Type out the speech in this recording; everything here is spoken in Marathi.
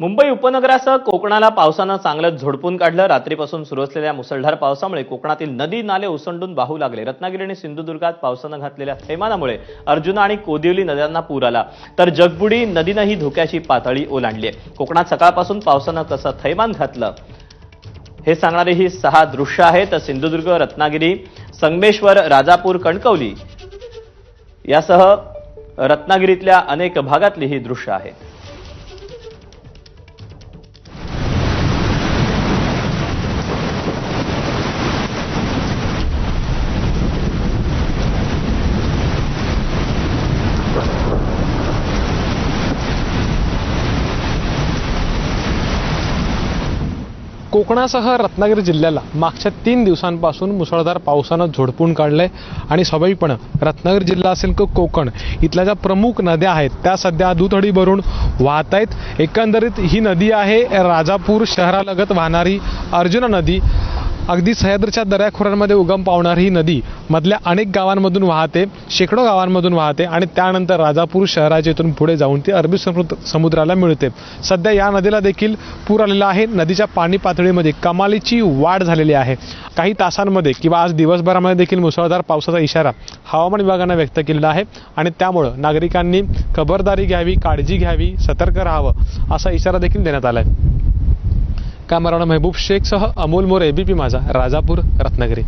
मुंबई उपनगरासह कोकणाला पावसानं चांगलंच झोडपून काढलं. रात्रीपासून सुरू असलेल्या मुसळधार पावसामुळे कोकणातील नदी नाले ओसंडून वाहू लागले. रत्नागिरी आणि सिंधुदुर्गात पावसानं घातलेल्या थैमानामुळे अर्जुना आणि कोदिवली नद्यांना पूर आला. तर जगबुडी नदीनंही धोक्याची पातळी ओलांडली आहे. कोकणात सकाळपासून पावसानं कसं थैमान घातलं हे सांगणारी ही सहा दृश्य आहेत. सिंधुदुर्ग रत्नागिरी संगमेश्वर राजापूर कणकवली यासह रत्नागिरीतल्या अनेक भागातली ही दृश्य आहेत कोकणासह रत्नागिरी जिल्ह्याला मागच्या तीन दिवसांपासून मुसळधार पावसानं झोडपून काढलंय आणि स्वाभाविकपणे रत्नागिरी जिल्हा असेल की कोकण इथल्या ज्या प्रमुख नद्या आहेत त्या सध्या दुथडी भरून वाहत आहेत. एकंदरीत ही नदी आहे राजापूर शहरालगत वाहणारी अर्जुना नदी. अगदी सह्याद्रीच्या दऱ्याखोऱ्यांमध्ये उगम पावणारी ही नदी मधल्या अनेक गावांमधून वाहते शेकडो गावांमधून वाहते आणि त्यानंतर राजापूर शहराच्या इथून पुढे जाऊन ती अरबी समुद्र समुद्राला मिळते. सध्या या नदीला देखील पूर आलेला आहे. नदीच्या पाणी पातळीमध्ये कमालीची वाढ झालेली आहे. काही तासांमध्ये किंवा आज दिवसभरामध्ये देखील मुसळधार पावसाचा इशारा हवामान विभागानं व्यक्त केलेला आहे आणि त्यामुळं नागरिकांनी खबरदारी घ्यावी काळजी घ्यावी सतर्क राहावं असा इशारा देखील देण्यात आला आहे कॅमेरानं मेहबूब शेखसह अमोल मोरे एबीपी माझा राजापूर रत्नागिरी.